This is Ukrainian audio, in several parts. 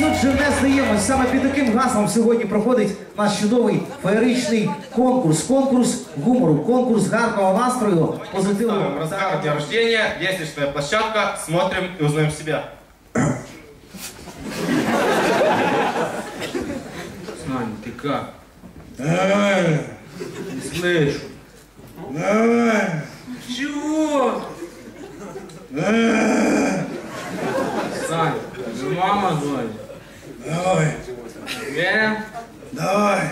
отже, не здаємось. Саме під таким гаслом сьогодні проходить наш чудовий феєричний конкурс. Конкурс гумору, конкурс гарного настрою, позитиву. Ставим разгар дня рождения, лестничная площадка, смотрим и узнаем себя. Саня, ты как? Нормально, Не слышу. нормально, Чего? нормально. Саня, же мама звонит. Давай, Уверен? давай.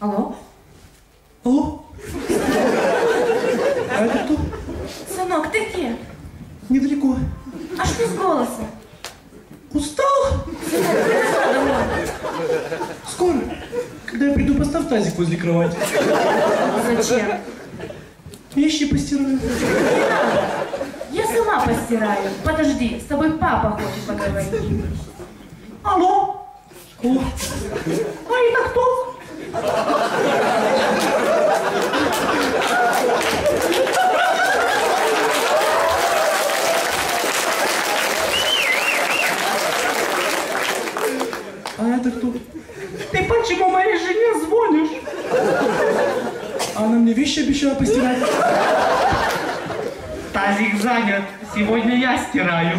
Алло? Алло? А это кто? Сынок, ты где? Недалеко. А что с голосом? Устал? Скоро. Когда я приду, поставь тазик возле кровати. Зачем? Вещи постираю. Сама постираю. Подожди, с тобой папа хочет поговорить. Алло? Алло? А это кто? А это кто? Ты почему моей жене звонишь? Она мне вещи обещала постирать Тазик занят. Сегодня я стираю.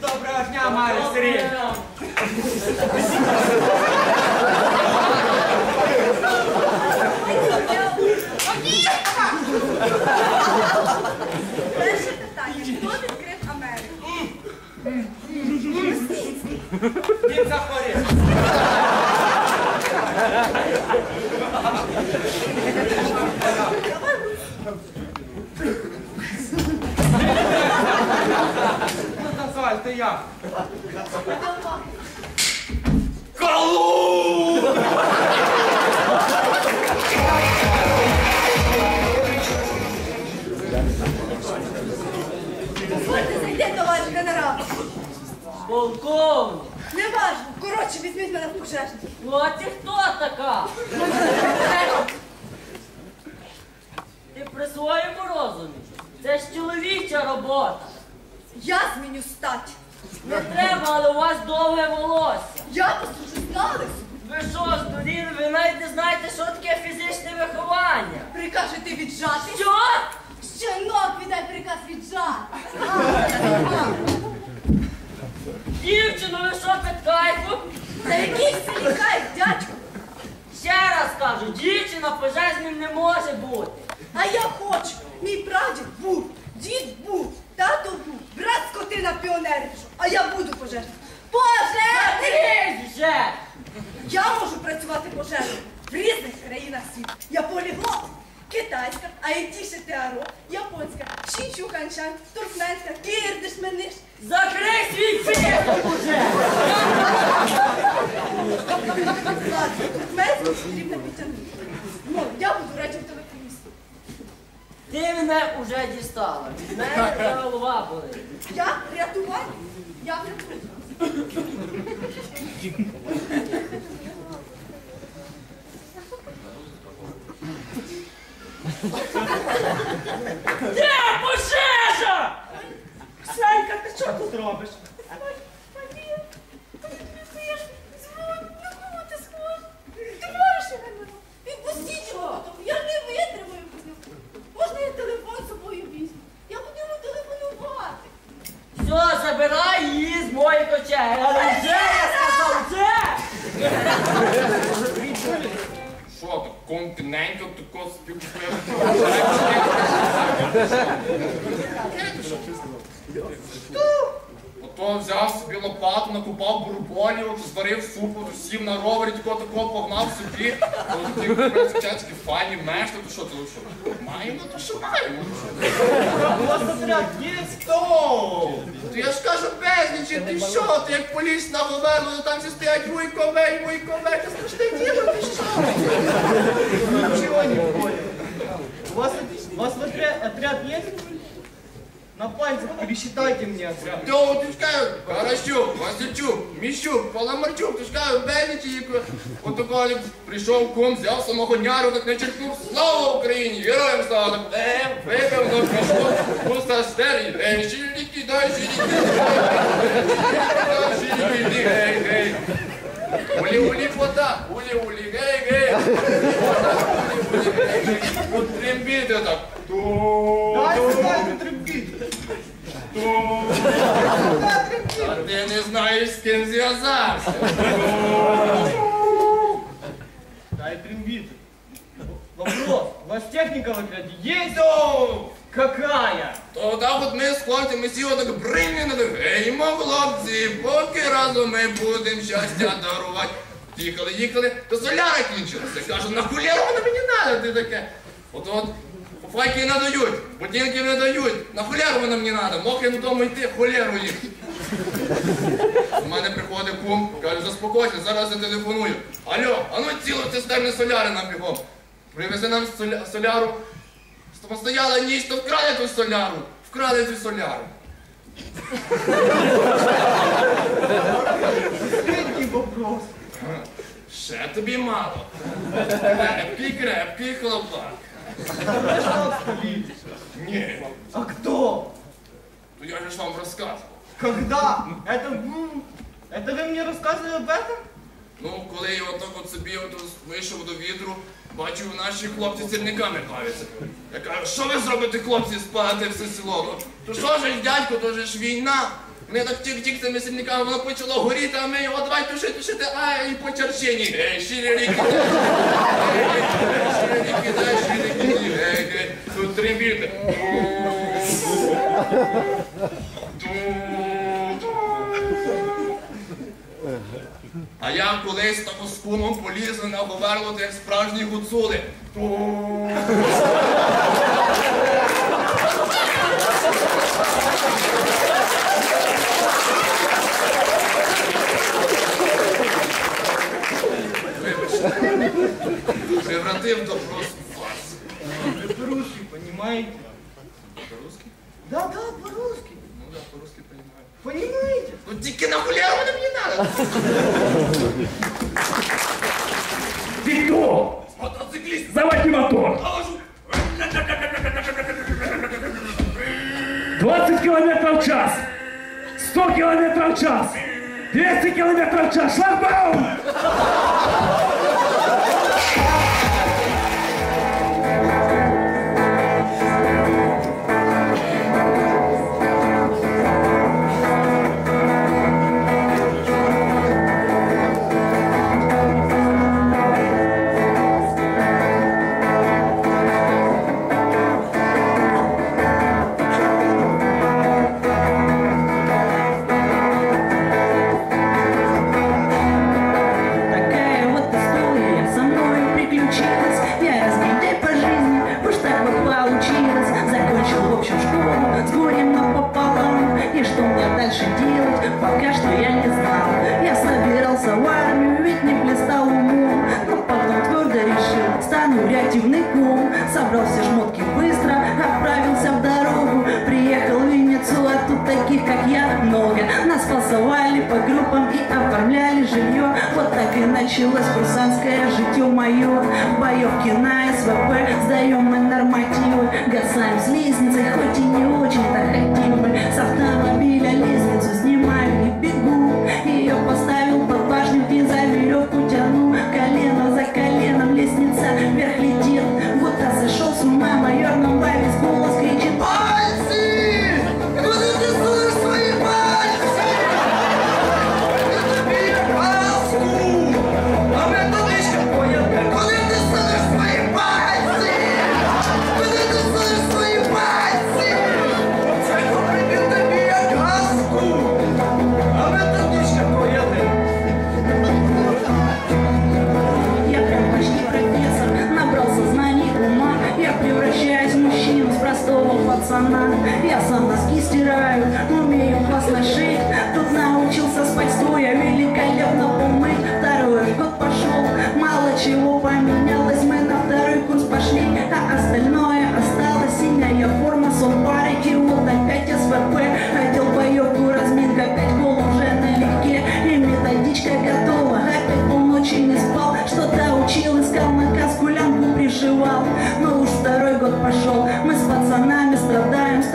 Доброго дня, Марія Сергіївна. Перше питання. Хто відкрив Америку? що таке фізичне виховання. Прикажете віджати. Що? Щенок віддай приказ віджати. Дівчину, ви що під кайфом? Та який селі кайф, дядько? Ще раз кажу, дівчина пожежним не може бути. А я хочу. Мій прадід був, дід був, тато був, брат скотина піонер пішов. А я буду. Пожежник! Затрись вже! Я можу працювати пожежником в різних країнах світу. Я поліглот. Китайська, айтіше теаро, японська, шінчуханчан, туркменська, кирдиш мениш. Закрий свій писок уже! Ладно, туркменська потрібно підтягнути. Ну, я буду радіотелефоністом. Ти мене уже дістала. Від мене голова болить. Я рятувальник. Я врятую. Де пожежа? Санька, ти що тут робиш? Все, забирай її з моєї кочеги. Але вже я сказав, вже! континентът тук с пилки Что? Ото взяв собі лопату, накупав бурбонів, зварив супу, сів на ровері, тако тако погнав собі. Ті українські фані мешти, то що це що? Маємо, то що маємо. То я ж кажу безлічі, ти що? Ти як поліз на Говерну, то там всі стоять вуйковей, вуйковей, це страшне діло, ти що? Ничего не понял. У вас, отряд, отряд есть? На пальцах пересчитайте мне отряд. Тьо, ти ж кажу, Каращук, Васильчук, Міщук, Паламарчук, ти ж кажу, безлічі, отако як прийшов кум, взяв самого няру, так не слава Україні, героям слава, е, випив, ну, пішло, Пуста стері, ей, ширики, дай, ширики, дай, ширики, гей, гей. Улі, улі, вода, улі, улі, гей, гей. Вода, улі, улі, гей, гей. От трембіти так. Ту, Дай ту, сюда эту трембит. ту. А ти не знаєш, з ким зв'язався. Дай трембит. Вопрос. У вас техника в отряде есть? Какая? То так от ми всі отак геймо, хлопці, поки разом ми будемо щастя дарувати. Їхали, їхали, то соляра кінчилася. Кажу, на хулєру воно мені надо, ти таке. От от файки не дають, будинки не дають, на хулєру воно мені надо, мокрим додому йти, холєру їхати. У мене приходить кум, каже, заспокойся, зараз я телефоную. Алло, а ну цілу цистерни соляри нам бігом. Привези нам соля- соляру. Постояла ніч, то вкрали ту соляру. Вкрали ту соляру. Третий вопрос. Ще тобі мало. Крепкий, крепкий хлопак. Ні, А кто? то я ж вам розказував. Когда? Это, м, это вы мне рассказывали об этом? Ну, коли я отак от собі от вийшов до вітру, бачив, наші хлопці сірниками бавляться. Я кажу, що ви зробите, хлопці, спалите все село? Ну, то що ж, дядько, то ж ж війна. Вони так тік-тік цими сірниками, воно почало горіти, а ми його давай тушити, тушити, а і по черчині. Гей, ширі дай. Ширі дай, ширі гей, гей. Тут трембіти. А я колись там з кумом полізли на говерло, як справжні гуцули. С лестницей, хоть и не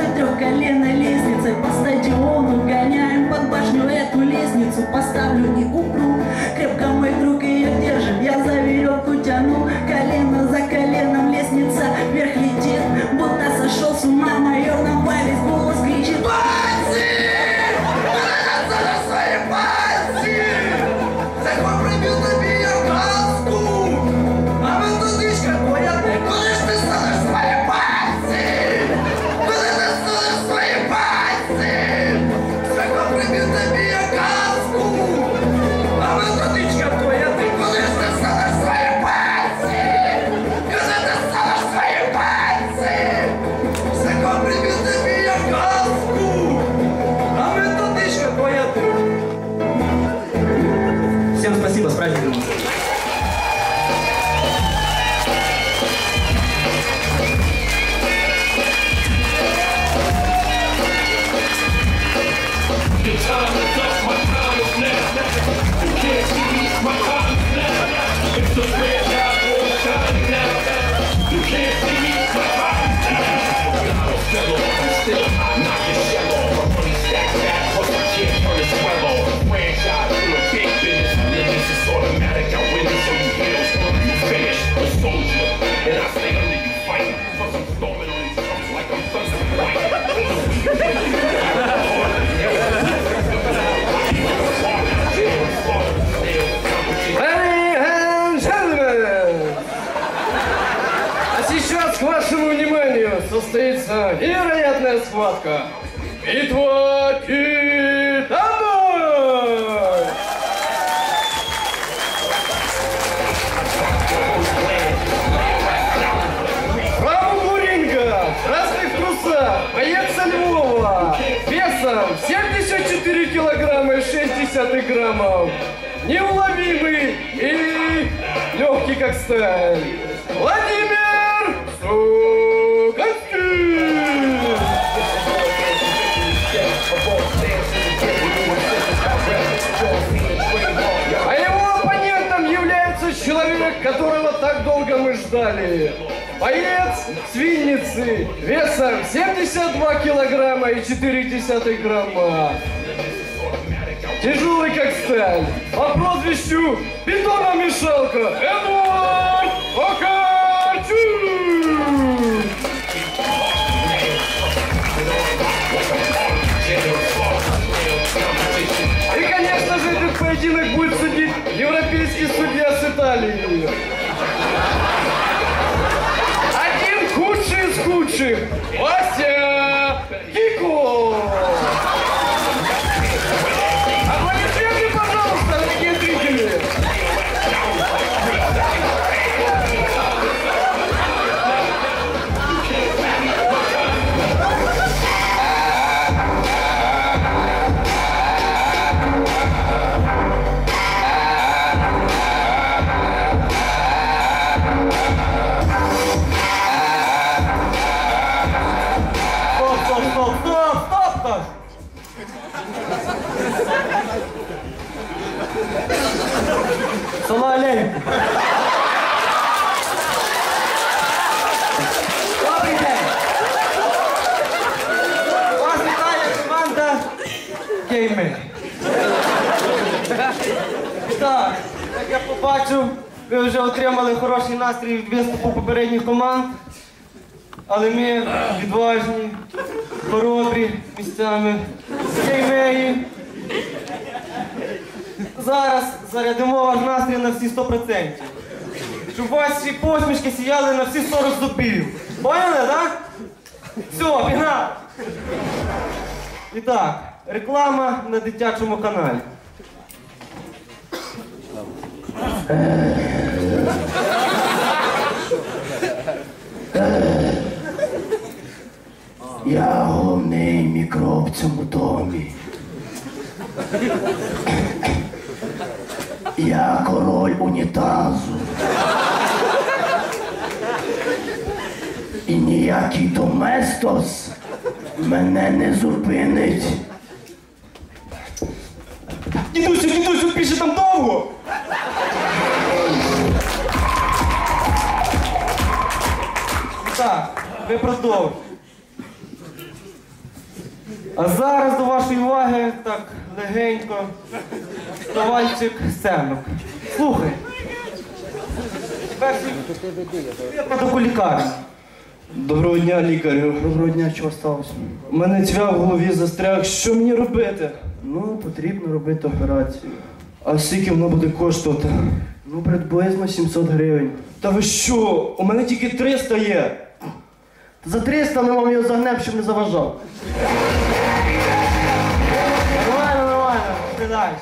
Вместо трехколенной лестницы по стадиону Гоняем под башню эту лестницу Поставлю не состоится невероятная схватка. Битва титанов! Правому ринга, в красных трусах, боец Львова, весом 74 килограмма и 6 десятых граммов, неуловимый и легкий как сталь, ждали. Боец с Винницы, весом 72 килограмма и 4 десятых грамма. Тяжелый как сталь. По прозвищу Бетономешалка Эдуард Окарчук! И, конечно же, этот поединок будет побачив, ви вже отримали хороший настрій від виступу попередніх команд. Але ми відважні, хоробрі місцями, геймеї. Зараз зарядимо ваш настрій на всі 100%. Щоб ваші посмішки сіяли на всі 40 зубів. Поняли, так? Все, пігнали! І так, реклама на дитячому каналі. Я головний мікроб в цьому домі. Я король унітазу. І ніякий доместос мене не зупинить. Дідусю, дідусю, більше там довго! Ви продовжуйте. А зараз до вашої уваги так легенько. Ковальчик сценок. Слухай. Перший випадок у лікарні. Доброго дня, лікарю. Доброго дня, що сталося? У мене цвях в голові застряг. Що мені робити? Ну, потрібно робити операцію. А скільки воно буде коштувати? Ну, приблизно 700 гривень. Та ви що? У мене тільки 300 є. За 300 ми вам його загнем, щоб не заважав. Нормально, нормально, ти далі.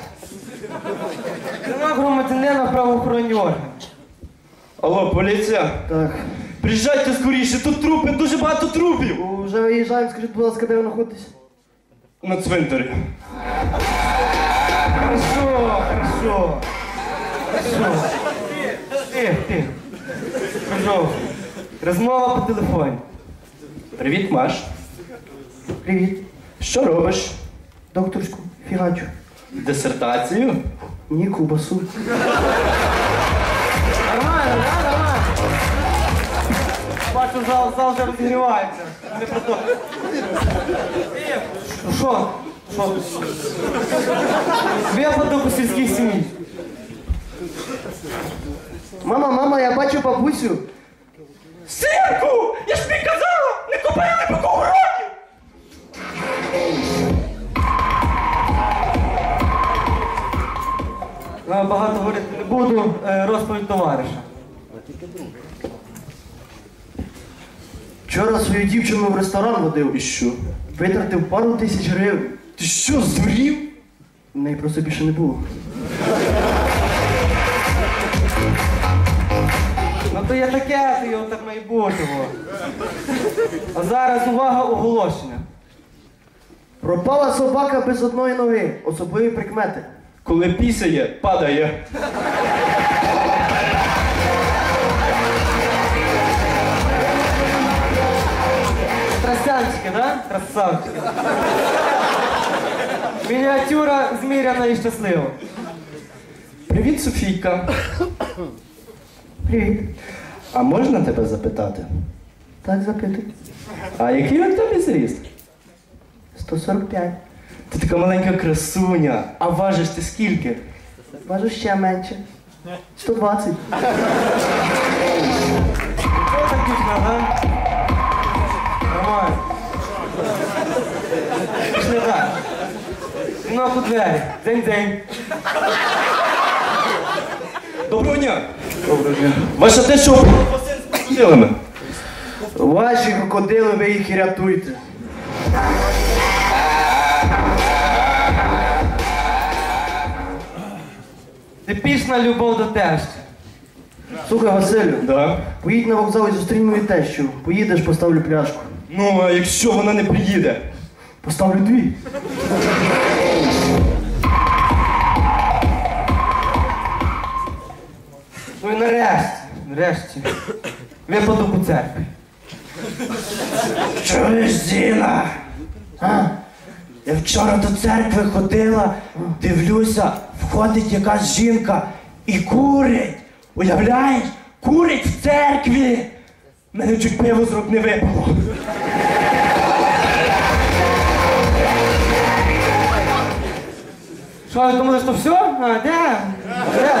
Громадянина правоохоронні органи. Алло, поліція? Так. Приїжджайте скоріше, тут трупи, дуже багато трупів. Вже виїжджаємо, скажіть, будь ласка, де ви знаходитесь? На цвинтарі. Хорошо, хорошо. Хорошо. Тихо, тихо. Пожалуйста. Розмова по телефоні. Привіт, Маш. Привіт. Що робиш? Докторську, фігачу. Дисертацію? Ні, кубасу. Нормально, да, нормально. Бачу, зал, зал вже розігрівається. Не про то. Тихо. Ну Що? Що? Випадок у сільській сім'ї. Мама, мама, я бачу бабусю. Синку! Я ж тобі казала! Не купили по кого років! Я багато говорити не буду. Е, Розповідь товариша. Вчора свою дівчину в ресторан водив. І що? Витратив пару тисяч гривень. Ти що, здурів? В неї просто більше не було. То є таке, його так має бути. А зараз увага оголошення. Пропала собака без одної ноги. Особливі прикмети. Коли пісяє, падає. Тросянчики, да? Красавчики. Мініатюра зміряна і щаслива. Привіт, Софійка. Привіт. А можна тебе запитати? Так запитуй. А який у тебе зріст? 145. Ти така маленька красуня. А важиш ти скільки? Важу ще менше. 120. Що так дійсно, га? Нормально. Пішли далі. Жінок у двері. День-день. Доброго дня. Доброго дня. Ваша те, що з крокодилами? Ваші крокодили, ви їх і рятуйте. Типічна любов до тещі. Слухай, Василю, Да. поїдь на вокзал і зустрінь мою тещу. Поїдеш, поставлю пляшку. Ну, а якщо вона не приїде? Поставлю дві. Нарешті. Випадок у церкві. Чуєш, Зіна? А? Я вчора до церкви ходила, дивлюся, входить якась жінка і курить. Уявляєш? Курить в церкві. Мене чуть пиво з рук не випало. Що, ви думали, що все? А, де? Де?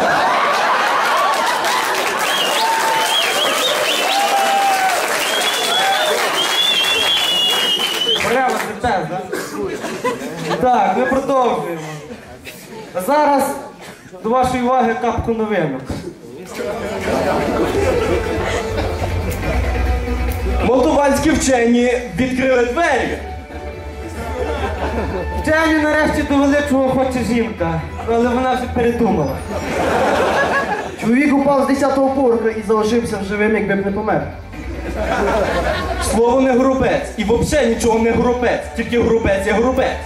Да? Так, ми продовжуємо. Зараз до вашої уваги капку новинок. Молдованські вчені відкрили двері. Вчені нарешті довели, чого хоче жінка, але вона вже передумала. Чоловік упав з 10-го поверха і залишився живим, якби б не помер. Слово не грубець. І взагалі нічого не грубець. Тільки грубець є грубець.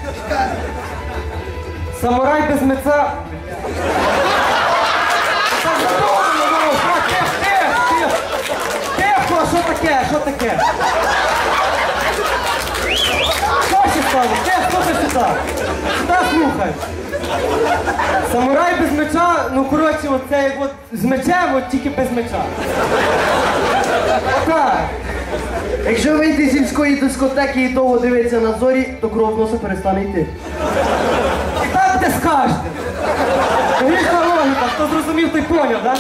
Самурай без меця. Тихо, що таке, що таке? Що ще стало? Тихо, слухай сюди. Сюди слухай. Самурай без меча, ну коротше, оце як от з мечем, от тільки без меча. Отак. Якщо вийти з сільської дискотеки і довго дивитися на зорі, то кров носа перестане йти. І так ти скажете. Логічна логіка, хто зрозумів, той поняв, так?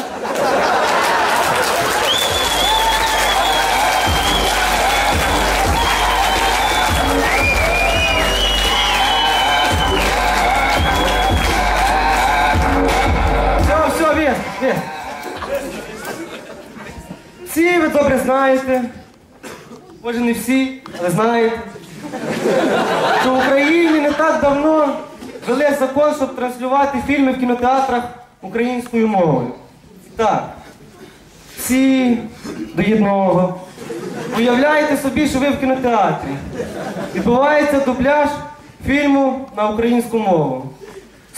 Всі ви добре знаєте, може не всі, але знаєте, що в Україні не так давно ввели закон, щоб транслювати фільми в кінотеатрах українською мовою. Так. Всі до єдного. Уявляєте собі, що ви в кінотеатрі. Відбувається дубляж фільму на українську мову.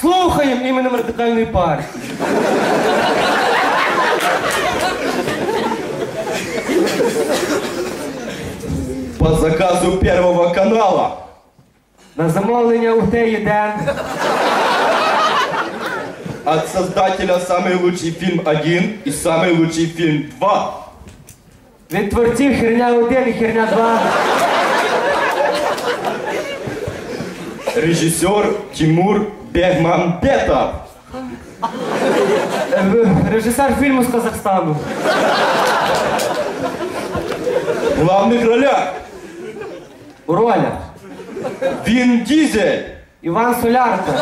Слухаємо іменем радикальної партії. По заказу Первого канала. На замовлення у ТІДЕН. От создателя самый лучший фильм 1 и самый лучший фильм 2. Від творців херня 1 і херня 2. Режиссер Тимур Бегмамбетов. Е, в- Режисер фільму з Казахстану. В главных ролях у ролях. Вин Дизель, Іван Солярка.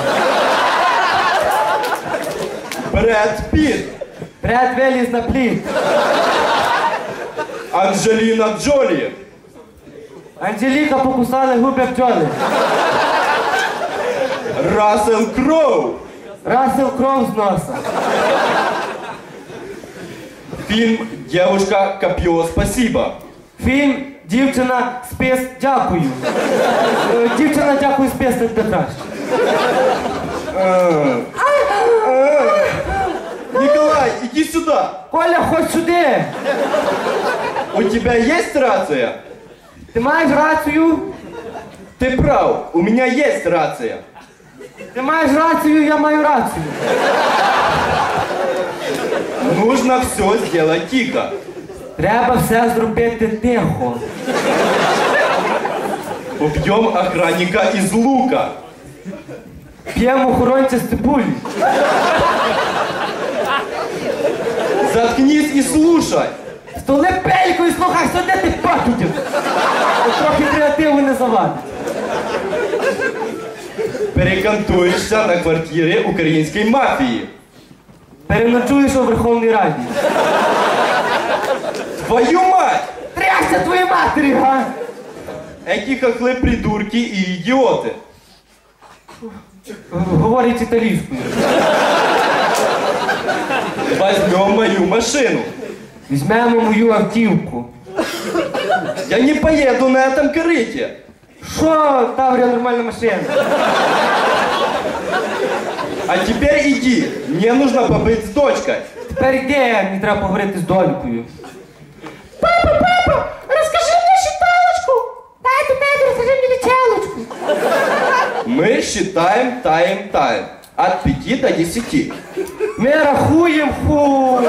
Брэд Питт, Бред виліз на плід. Анджелина Джоли, Анжеліка покусали губи бджоли. Рассел Кроу. Расел кров з носа. Фильм «Девушка копье спасибо». Фільм Дівчина спис дякую. Е, Дівчина дякую спис так буде краще. Николай, иди сюда. Коля, ходь сюди. У тебя есть рация? Ти маєш рацію? Ты прав, у меня есть рация. Ти маєш рацію, я маю рацію. Нужно все сделать тихо. Треба все зробити тихо. Убьем охранника из лука. П'ємо охоронця з цибулі. Заткнись и слушай. Столи пельку і слухай, що де ти покидів? Трохи креативу не завадить. Перекантуешься на квартире украинской мафии. Переночуєш у Верховній Раді. Твою мать! Трясся твоїй матері, га! Эти хохлы придурки и идиоты. Говорить італійською. Возьмем мою машину. Візьмемо мою автівку. Я не поеду на этом корыте. Що, Таврія нормальна машина? А теперь иди. Мне нужно побыть с дочкой. Тепер йди, мені треба поговорити з донькою. Папа, розкажи мне считалочку. Тату, тати, расскажи мне лечалочку. Мы считаем, таем тайм От 5 до 10. Ми рахуємо ху.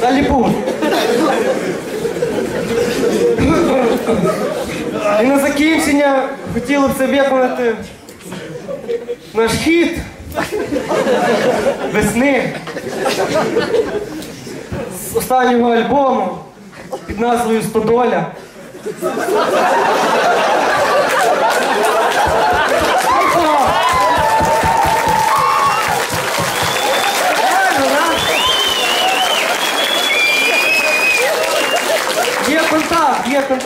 Далі. І на закінчення хотіло б це виконати наш хіт весни з останнього альбому під назвою Стодоля.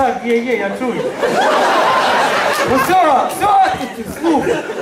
Контакт, є, є, я чую. Ну все, все, слухай.